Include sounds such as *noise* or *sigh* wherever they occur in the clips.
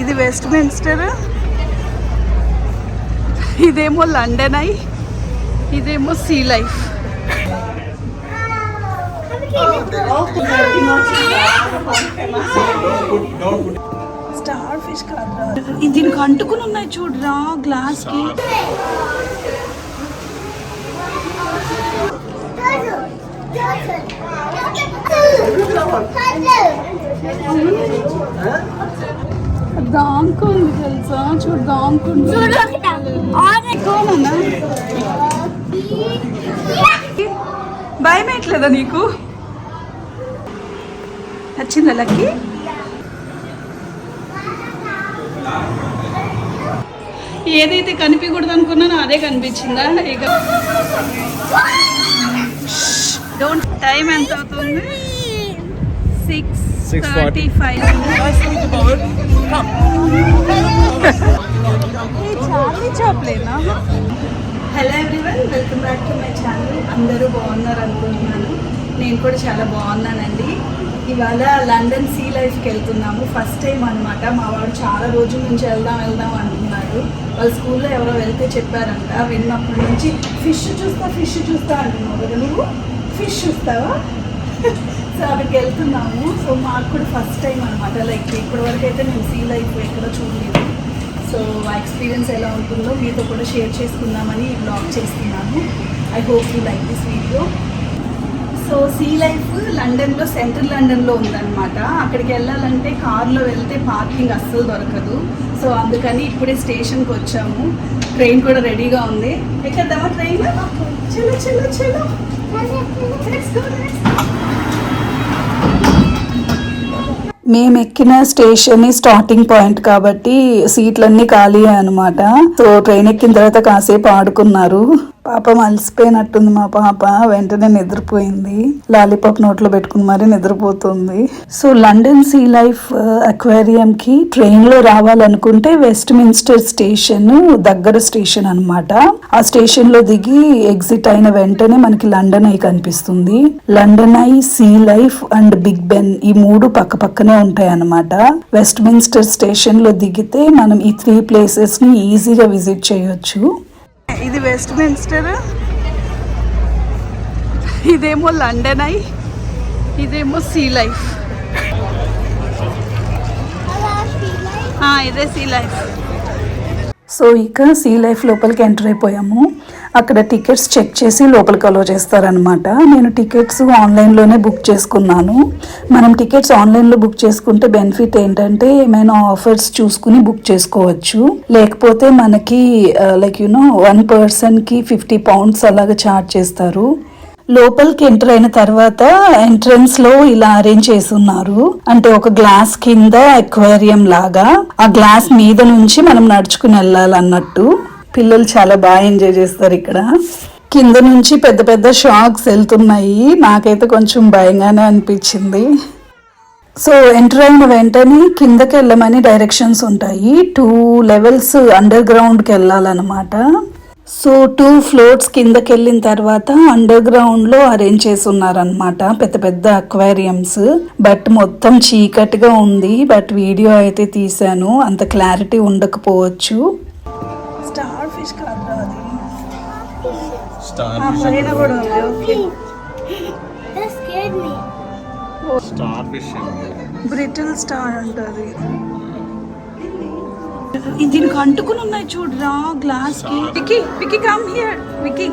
ఇది Westminster ఇదేమో London అయి ఇదేమో సీ లైఫ్ స్టార్ ఫిష్ కాదురా దీనికి అంటుకుని ఉన్నాయి చూడరా గ్లాస్ కి తెలుసా భయం ఏట్లేదా నీకు నచ్చిందా లక్కి ఏదైతే కనిపించకూడదు అనుకున్నానో అదే కనిపించిందా ఇక డోంట్ *laughs* టైం ఎంత అవుతుంది six six five చాప్లేనా hello everyone welcome back to my channel అందరూ బాగున్నారు అనుకుంటున్నాను నేను కూడా చాలా బాగున్నానండి ఇవాళ లండన్ సీ లైఫ్కి వెళ్తున్నాము ఫస్ట్ టైం అనమాట మా వాడు చాలా రోజుల నుంచి వెళ్దాం వెళ్దాం అంటున్నాడు వాళ్ళ స్కూల్లో ఎవరో వెళ్తే చెప్పారంట విన్నప్పటి నుంచి ఫిష్ చూస్తా ఫిష్ చూస్తా అంటున్నావు కదా నువ్వు ఫిష్ చూస్తావా సో అక్కడికి వెళ్తున్నాము సో మాకు కూడా ఫస్ట్ టైం అనమాట లైక్ ఇప్పటివరకు అయితే మేము సీ అయిపోయి ఎక్కడ చూడలేదు సో ఆ ఎక్స్పీరియన్స్ ఎలా ఉంటుందో మీతో కూడా షేర్ చేసుకుందామని బ్లాగ్ చేస్తున్నాము I hope you like this video so sea life లండన్లో సెంట్రల్ లండన్లో ఉందన్నమాట అక్కడికి వెళ్ళాలంటే కార్లో వెళ్తే పార్కింగ్ అస్సలు దొరకదు సో అందుకని ఇప్పుడే స్టేషన్కి వచ్చాము ట్రైన్ కూడా రెడీగా ఉంది ఎక్కడదామా ట్రైన్ చలో చలో చలో మేము ఎక్కిన స్టేషన్ స్టార్టింగ్ పాయింట్ కాబట్టి సీట్లన్నీ ఖాళీ అనమాట సో ట్రైన్ ఎక్కిన తర్వాత కాసేపు ఆడుకున్నారు పాపం అలసిపోయినట్టుంది మా పాప వెంటనే నిద్రపోయింది లాలీపాప్ నోట్లో పెట్టుకుని మరీ నిద్రపోతుంది so London see life uh, అక్వేరియంకి ట్రైన్లో రావాలనుకుంటే వెస్ట్ మిన్స్టర్ స్టేషన్ దగ్గర స్టేషన్ అనమాట ఆ స్టేషన్లో దిగి ఎగ్జిట్ అయిన వెంటనే మనకి లండన్ ఐ కనిపిస్తుంది London eye sea life and Big Ben ఈ మూడు పక్క పక్కనే ఉంటాయి అనమాట వెస్ట్ మిన్స్టర్ స్టేషన్లో దిగితే మనం ఈ త్రీ ప్లేసెస్ని ఈజీగా విజిట్ చేయొచ్చు ఇది వెస్ట్ మిన్స్టర్ ఇదేమో లండన్ అయి ఇదేమో సీ లైఫ్ ఇదే సీ లైఫ్ సో ఇక సీ లైఫ్ లోపలికి ఎంటర్ అయిపోయాము అక్కడ టికెట్స్ చెక్ చేసి లోపలికి అలో చేస్తారనమాట నేను టికెట్స్ ఆన్లైన్లోనే బుక్ చేసుకున్నాను మనం టికెట్స్ ఆన్లైన్లో బుక్ చేసుకుంటే బెనిఫిట్ ఏంటంటే ఏమైనా ఆఫర్స్ చూసుకుని బుక్ చేసుకోవచ్చు లేకపోతే మనకి లైక్ యూనో వన్ పర్సన్కి ఫిఫ్టీ పౌండ్స్ అలాగ ఛార్జ్ చేస్తారు లోపలికి ఎంటర్ అయిన తర్వాత ఎంట్రన్స్ లో ఇలా అరేంజ్ ఉన్నారు అంటే ఒక గ్లాస్ కింద అక్వేరియం లాగా ఆ గ్లాస్ మీద నుంచి మనం నడుచుకుని వెళ్ళాలన్నట్టు పిల్లలు చాలా బాగా ఎంజాయ్ చేస్తారు ఇక్కడ కింద నుంచి పెద్ద పెద్ద షాక్స్ వెళ్తున్నాయి నాకైతే కొంచెం భయంగానే అనిపించింది సో ఎంటర్ అయిన వెంటనే కిందకి వెళ్ళమని డైరెక్షన్స్ ఉంటాయి టూ లెవెల్స్ అండర్ గ్రౌండ్కి వెళ్ళాలన్నమాట సో టూ ఫ్లోర్స్ కిందకి వెళ్ళిన తర్వాత అండర్ గ్రౌండ్లో అరేంజ్ చేసి ఉన్నారనమాట పెద్ద పెద్ద అక్వేరియంస్ బట్ మొత్తం చీకటిగా ఉంది బట్ వీడియో అయితే తీశాను అంత క్లారిటీ ఉండకపోవచ్చు start star star fish brittle star అంటది దీనికి అంటుకుని ఉన్నాయి చూడరా గ్లాస్ కి Vicky Vicky come here Vicky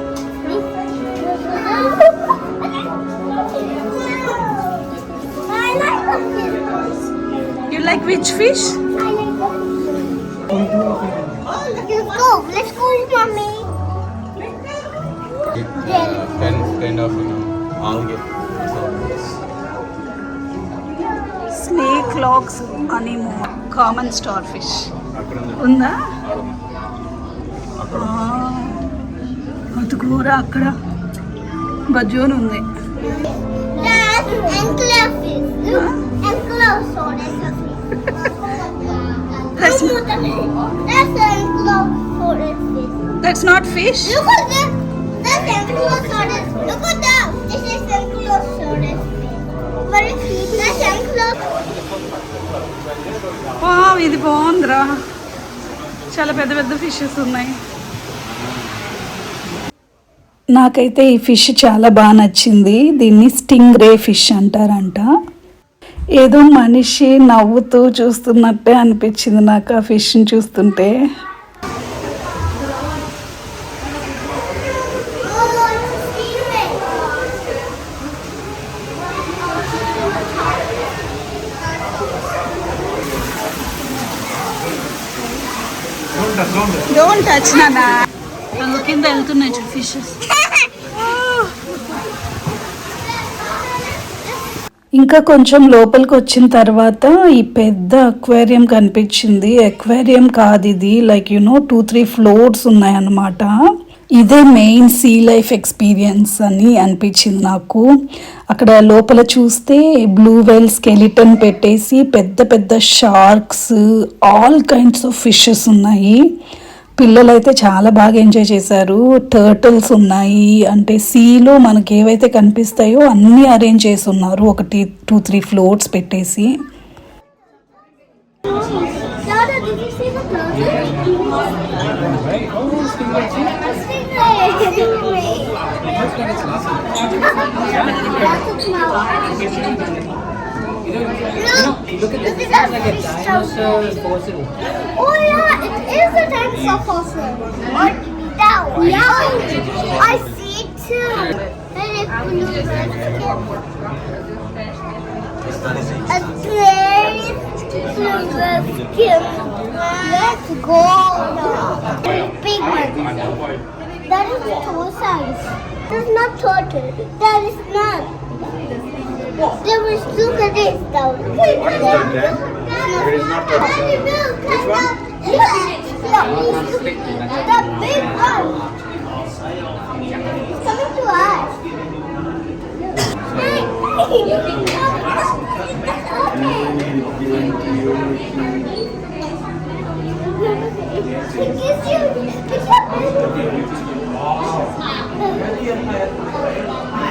You like which fish? I like Let's go. Let's go, mommy. kind, kind of you know, algae. Snake locks అని common star fish ఉందా అతుకూర అక్కడ బజోన్ ఉంది That's not fish. Look at that. ఇది బాగుందిరా చాలా పెద్ద పెద్ద fishes ఉన్నాయి నాకైతే ఈ ఫిష్ చాలా బాగా నచ్చింది దీన్ని స్టింగ్ రే ఫిష్ అంటారంట ఏదో మనిషి నవ్వుతూ చూస్తున్నట్టే అనిపించింది నాకు ఆ ఫిష్ని చూస్తుంటే వచ్చినా కింద వెళ్తున్నాయి ఫిషెస్ ఇంకా కొంచెం లోపలికి వచ్చిన తర్వాత ఈ పెద్ద అక్వేరియం కనిపించింది అక్వేరియం కాదు ఇది like you know two three floors ఉన్నాయన్నమాట ఇదే మెయిన్ సీ లైఫ్ ఎక్స్పీరియన్స్ అని అనిపించింది నాకు అక్కడ లోపల చూస్తే బ్లూ వెల్ స్కెలిటన్ పెట్టేసి పెద్ద పెద్ద sharks all kinds of fishes ఉన్నాయి పిల్లలు అయితే చాలా బాగా ఎంజాయ్ చేశారు టర్టల్స్ ఉన్నాయి అంటే సీలో మనకి ఏవైతే కనిపిస్తాయో అన్నీ అరేంజ్ చేసి ఉన్నారు ఒకటి టూ త్రీ ఫ్లోర్స్ పెట్టేసి Look! you know, look at this. It sounds like a dinosaur fossil. Oh yeah, it is a dinosaur fossil. What? That yeah, I see it too. And it blue skin. A very blue skin. Let's go now. Big one. That is a tortoise. That is not turtle. That is not. There was two at this though. What is that then? not that. Which one? the big one. It's coming to us. Hey! Hey! Hey! Hey!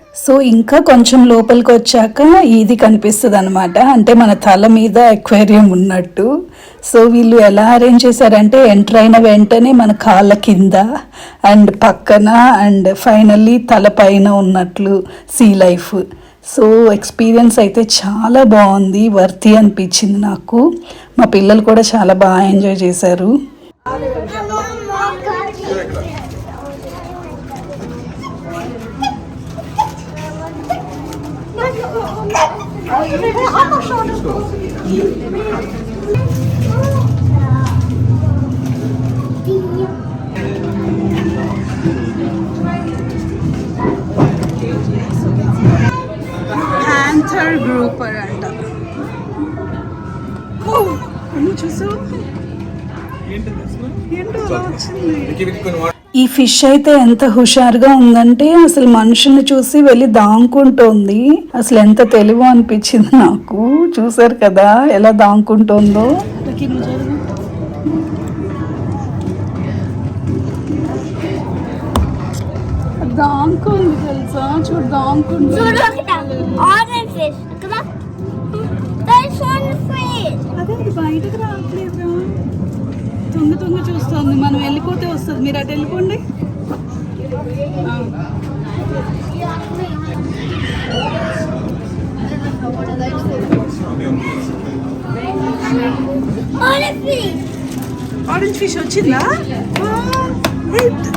So ఇంకా కొంచెం లోపలికి వచ్చాక ఇది కనిపిస్తుంది అనమాట అంటే మన తల మీద ఎక్వేరియం ఉన్నట్టు సో వీళ్ళు ఎలా అరేంజ్ చేశారంటే ఎంటర్ అయిన వెంటనే మన కాళ్ళ కింద అండ్ పక్కన అండ్ ఫైనల్లీ తల పైన ఉన్నట్లు సీ లైఫ్ సో ఎక్స్పీరియన్స్ అయితే చాలా బాగుంది వర్తి అనిపించింది నాకు మా పిల్లలు కూడా చాలా బాగా ఎంజాయ్ చేశారు Panther group and Oh, I'm just so. it to ఈ ఫిష్ అయితే ఎంత హుషారుగా ఉందంటే అసలు మనుషుల్ని చూసి వెళ్ళి దాంకుంటోంది అసలు ఎంత తెలివి అనిపించింది నాకు చూసారు కదా ఎలా దాంకుంటోందో దాంకుంది తెలుసా చూడు బయటకు రావట్లేదు తుంగి తుంగి చూస్తుంది మనం వెళ్ళిపోతే వస్తుంది మీరు అటు వెళ్ళిపోండి ఆరెంజ్ ఫిష్ వచ్చిందా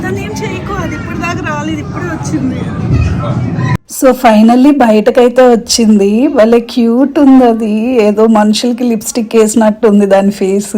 దాన్ని ఏం చేయకో అది ఇప్పుడు దాకా రాలేదు ఇప్పుడే వచ్చింది సో ఫైనల్లీ బయటకైతే వచ్చింది భలే క్యూట్ ఉంది అది ఏదో మనుషులకి లిప్స్టిక్ వేసినట్టు ఉంది దాని ఫేస్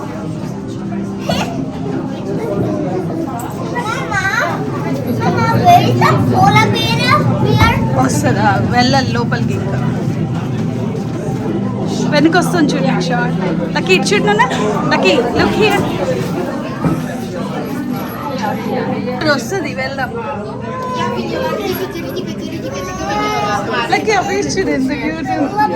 వస్తుందా వెళ్ళాలి లోపలికి ఇంకా వెనక వస్తుంది చూడండి షార్ట్ లక్కీ ఇటు చూడు నాన్న లక్కీ లుక్ హియర్ వస్తుంది వెళ్దాం లక్కీ అవి చూడు ఎంత క్యూట్ అమ్మ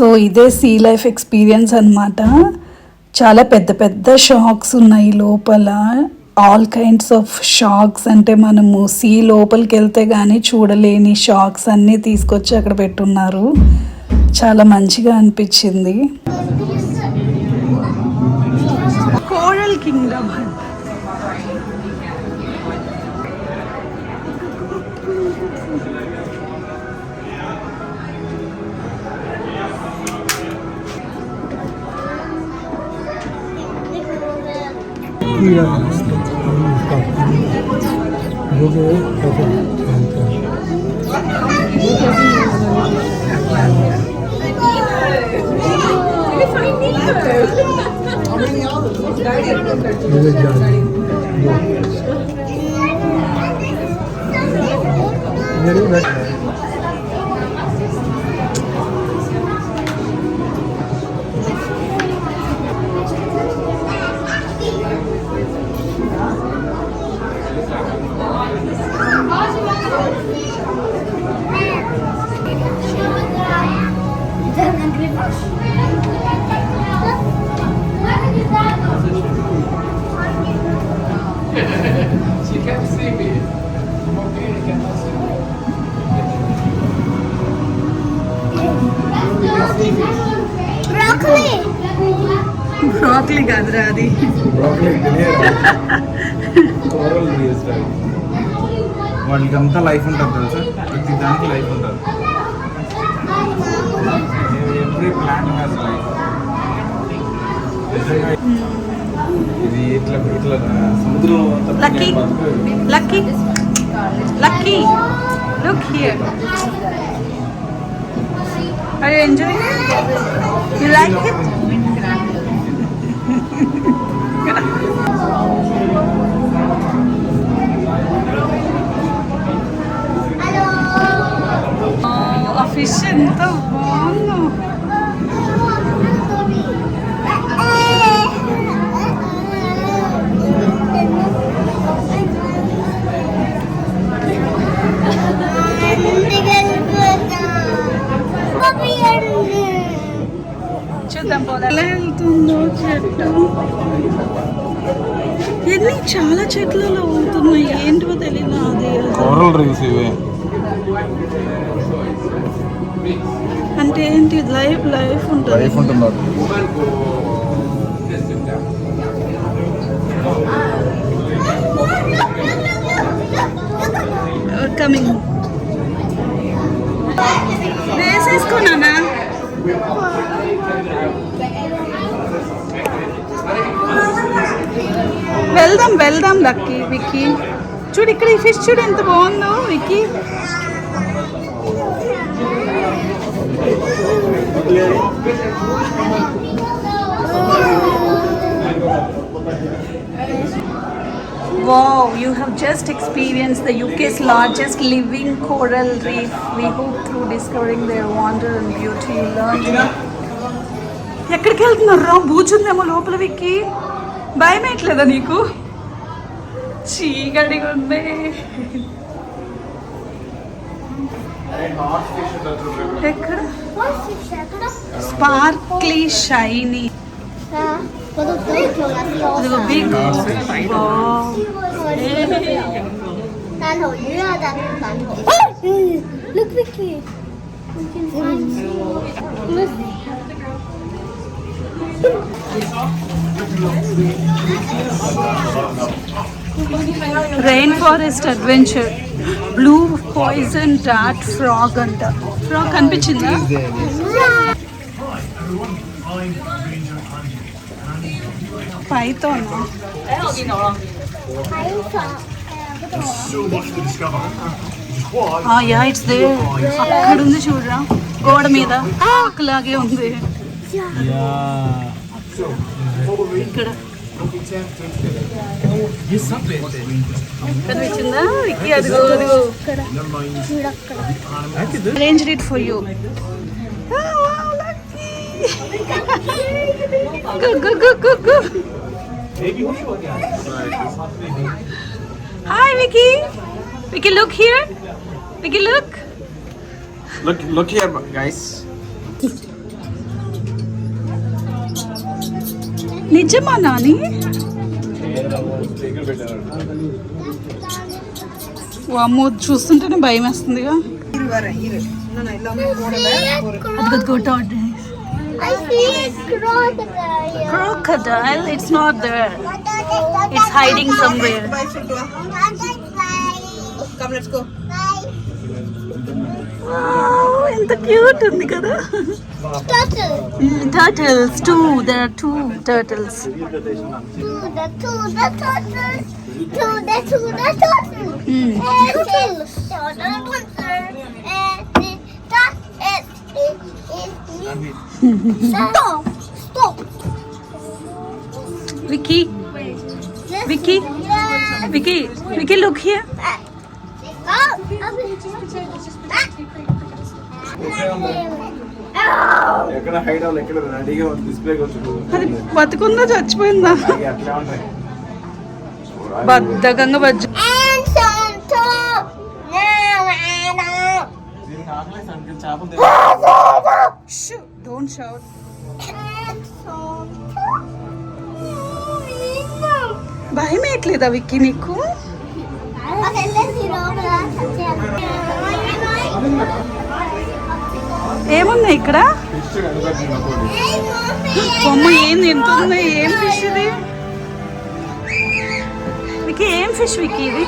సో ఇదే సీ లైఫ్ ఎక్స్పీరియన్స్ అనమాట చాలా పెద్ద పెద్ద షాక్స్ ఉన్నాయి లోపల ఆల్ కైండ్స్ ఆఫ్ షాక్స్ అంటే మనము సీ లోపలికి వెళ్తే కానీ చూడలేని షాక్స్ అన్నీ తీసుకొచ్చి అక్కడ పెట్టున్నారు చాలా మంచిగా అనిపించింది coral kingdom 이라는 것입니다. 요게 요게 Thank you. Broccoli. Broccoli కాదురా అది వాళ్ళకి అంతా లైఫ్ ఉంటుంది తెలుసా ప్రతి దానికి లైఫ్ ఉంటుంది ఎవ్రీ ప్లాన్ హ్యాస్ లైఫ్ ఇది ఇట్లా ఇట్లా సముద్రంలో lucky lucky lucky look here you like *laughs* fish ఎంత బాగుందో చూద్దాం ఎలా వెళ్తుందో చెట్టు ఎన్ని చాలా చెట్లలో ఉంటున్నాయి ఏంటో తెలియదు అది కోరల్ రీవ్స్ ఇవే అంటే ఏంటి లైఫ్ లైఫ్ ఉంటుంది లైఫ్ ఉంటుంది కమింగ్ వేసేసుకున్నానా వెళ్దాం వెళ్దాం లక్కీ విక్కీ చూడు ఇక్కడ ఈ ఫిష్ చూడు ఎంత బాగుందో Vicky Wow, you have just experienced the UK's largest living coral reef. We hope through discovering their wonder and beauty you learned. ఎక్కడికి వెళ్తున్నారు రా బూచుందేమో లోపల విక్కి భయం ఏట్లేదా నీకు చీకటి ఉంది ఎక్కడ sparkly, shiny. shiny. 这个 big wow. 大头鱼啊，大头馒头。Look quickly. Rainforest adventure. Blue poison dart frog under. frog. can be Kanipinchinda? Python. Pai to no. Pai to. Ah, yeah, it's there. Karun de chura. God me da. Ah, lagi onde. Yeah. Arrange it for you. go go go go go Hi Vicky. Vicky look here. Vicky look. Look look here guys. నిజమా నాని అమ్మో చూస్తుంటేనే భయం వేస్తుందిగా అది I see a crocodile. crocodile it's not there it's hiding somewhere Come, let's go. wow ఎంత cute ఉంది కదా Turtle. turtles two there are two turtles To the to the Stop! Stop! Vicky! Vicky! Vicky! Vicky, look here! ఎక్కడ hide అవ్వాలి ఎక్కడ రెడీగా display అది బతుకుందా చచ్చిపోయిందా అట్లా ఉంటాయి బద్దకంగా బజ్జు డోంట్ షౌట్ భయం వేయట్లేదా విక్కి నీకు ఏమున్నాయి ఇక్కడ బొమ్మ ఏం తింటుంది ఏం ఫిష్ ఇది వికి ఏం ఫిష్ వికి ఇది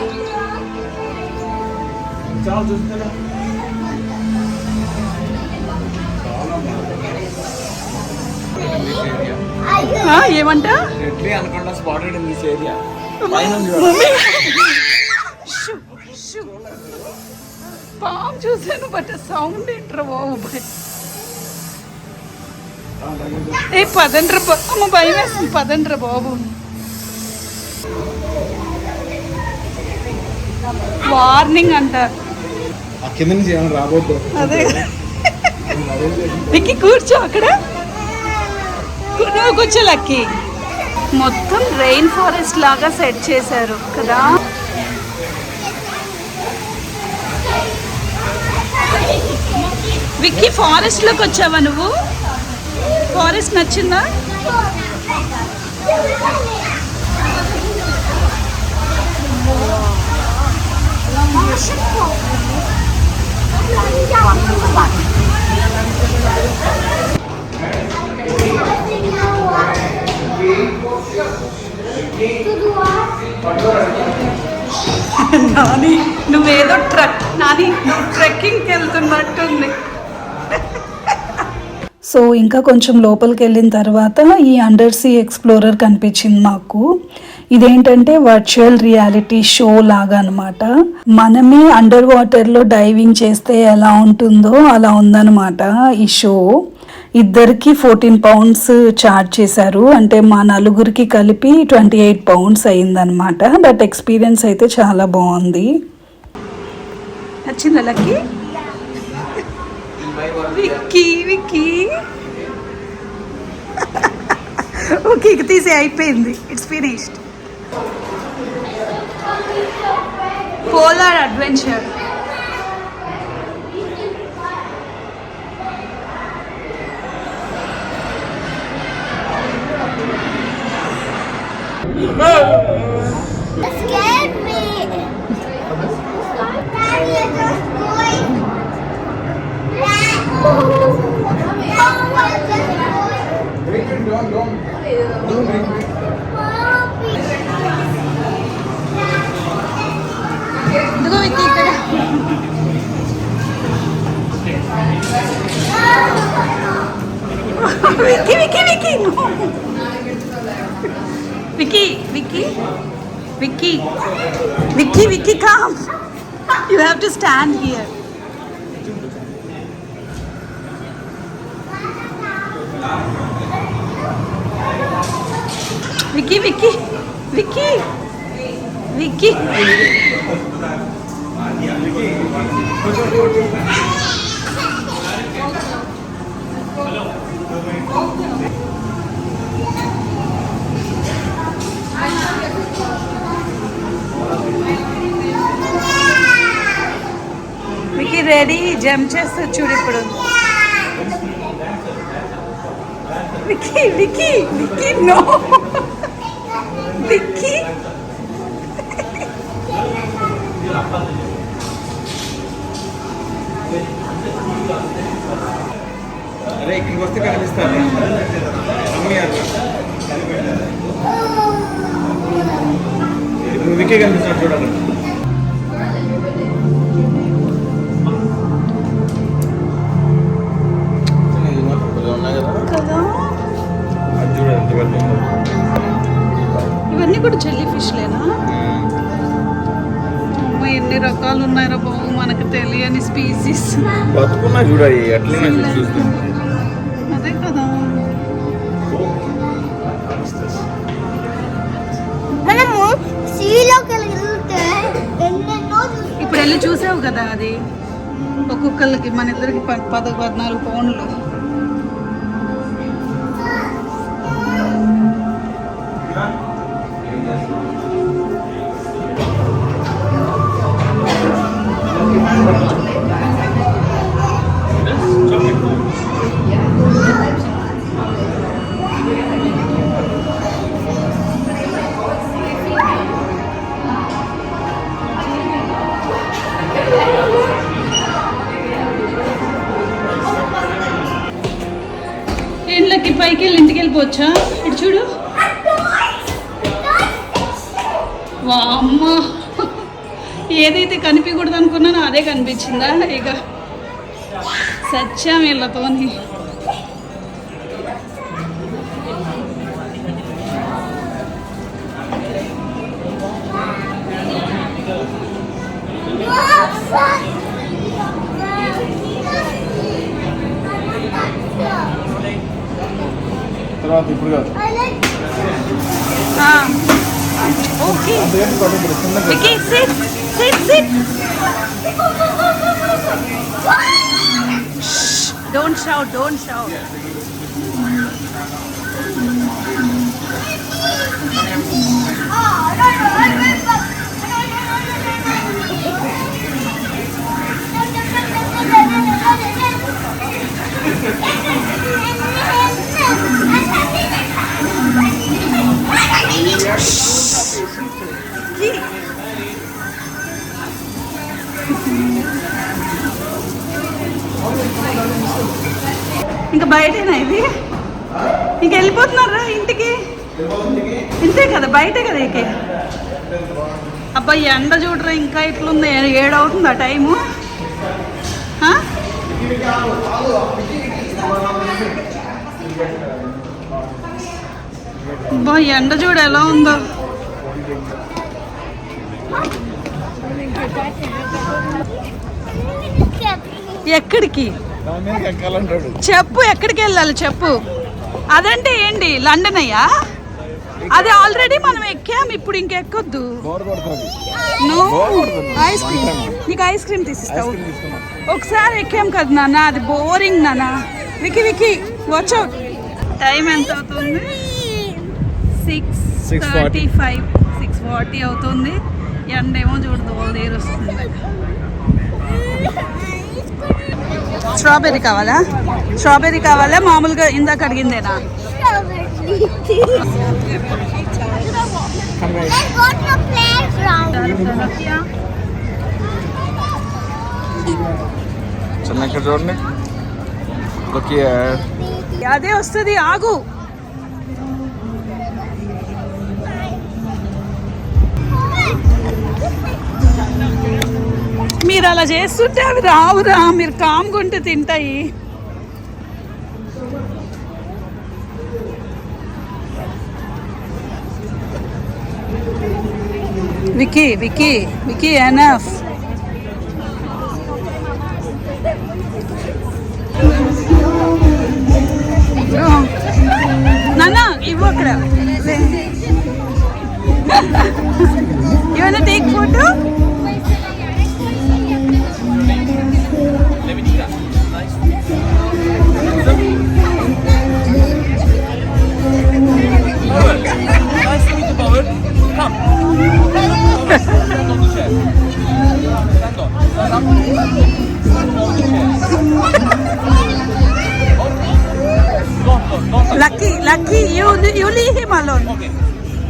ఏమంట పాము చూసాను బట్ సౌండ్ ఏంట్రా ఏ పదండ్ర అమ్మ భయం వేస్తుంది పదండ్ర బాబు వార్నింగ్ అంటారు అదే కూర్చో అక్కడ కూర్చోలక్కి మొత్తం రెయిన్ ఫారెస్ట్ లాగా సెట్ చేశారు కదా విక్కీ ఫారెస్ట్ లోకి వచ్చావా నువ్వు ఫారెస్ట్ నచ్చిందా Thank you. *laughs* నాని నువ్వేదో ట్రక్ నాని ట్రెక్కింగ్ వెళ్తున్నట్టుంది *laughs* సో ఇంకా కొంచెం లోపలికి వెళ్ళిన తర్వాత ఈ అండర్ సీ ఎక్స్ప్లోరర్ కనిపించింది మాకు ఇదేంటంటే వర్చువల్ రియాలిటీ షో లాగా అనమాట మనమే అండర్ వాటర్లో డైవింగ్ చేస్తే ఎలా ఉంటుందో అలా ఉందనమాట ఈ షో ఇద్దరికి ఫోర్టీన్ పౌండ్స్ చార్జ్ చేశారు అంటే మా నలుగురికి కలిపి ట్వంటీ ఎయిట్ పౌండ్స్ అయిందనమాట బట్ ఎక్స్పీరియన్స్ అయితే చాలా బాగుంది ఓకే తీసే అయిపోయింది it's finished polar adventure Scared me. Daddy, you're just going. Don't, don't, don't. Don't me. Vicky, come. You have to stand here. Vicky. Jump చేస్తుంది చూడు ఇప్పుడు Vicky Vicky Vicky no Vicky అరే ఇక్కడికి వస్తే కనిపిస్తాను అమ్మి నువ్వు విక్కీ కనిపిస్తాను చూడండి కూడా జెల్లీ ఫిష్లేనా ఎన్ని రకాలు ఉన్నాయో బాబు మనకు తెలియని స్పీసీస్ అదే కదా ఇప్పుడు వెళ్ళి చూసావు కదా అది ఒక్కొక్కరికి మన ఇద్దరికి పద పద్నాలుగు పౌండ్లు పైకి వెళ్ళి ఇంటికి వెళ్ళిపోవచ్చా ఇటు చూడు వా అమ్మ ఏదైతే కనిపించకూడదు అనుకున్నానో అదే కనిపించిందా ఇక సత్యం వీళ్ళతోని Ah. Okay. Vicky, sit, sit, sit. Shh. Don't shout, don't shout. అవుతుందా టైము బా ఎండ చూడ ఎలా ఉందో ఎక్కడికి చెప్పు ఎక్కడికి వెళ్ళాలి చెప్పు అదంటే ఏంటి లండన్ అయ్యా అది ఆల్రెడీ మనం ఎక్కాం ఇప్పుడు ఇంకెక్కొద్దు ఐస్ క్రీమ్ నీకు ఐస్ క్రీమ్ తీసిస్తావు ఒకసారి ఎక్కాం కదా నాన్న అది బోరింగ్ నాన్న వికి వికి వచ్చా టైం ఎంత అవుతుంది six thirty five six forty అవుతుంది ఏమో చూడదు వాళ్ళ దగ్గర వస్తుంది స్ట్రాబెర్రీ కావాలా స్ట్రాబెర్రీ కావాలా మామూలుగా ఇందాక అడిగిందేనా Come right. చూడండి అదే వస్తుంది ఆగు మీరు అలా చేస్తుంటే అవి రావురా మీరు కామ్గుంటే తింటాయి Vicky, Vicky, Vicky, enough. No, no, you Ibu around. you take photo? Lucky, lucky, you you leave him alone. Okay,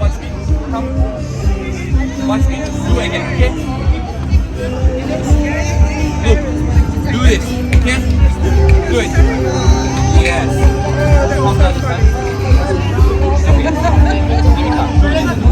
watch me. Come, watch me. Do again, okay? Look, do this, okay? Do it. Yes. okay.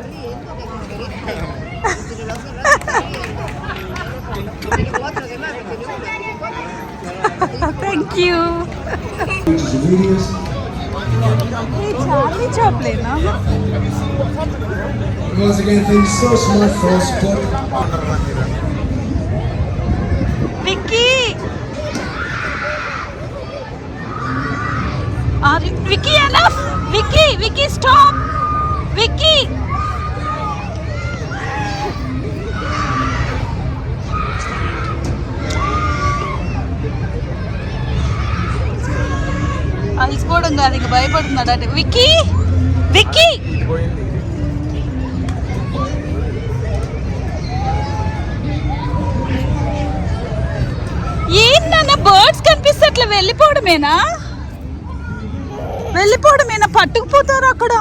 Thank you. hey, Charlie Chaplin, huh? Once again, thank you so much for support. Vicky! Are you, Vicky, enough! Vicky, Vicky, stop! Vicky! అలసిపోవడం కాదు ఇంకా భయపడుతున్నాడు అంటే విక్కీ విక్కీ ఏంటన్నా birds కనిపిస్తే అట్లా వెళ్ళిపోవడమేనా వెళ్ళిపోవడమేనా పట్టుకుపోతారు అక్కడ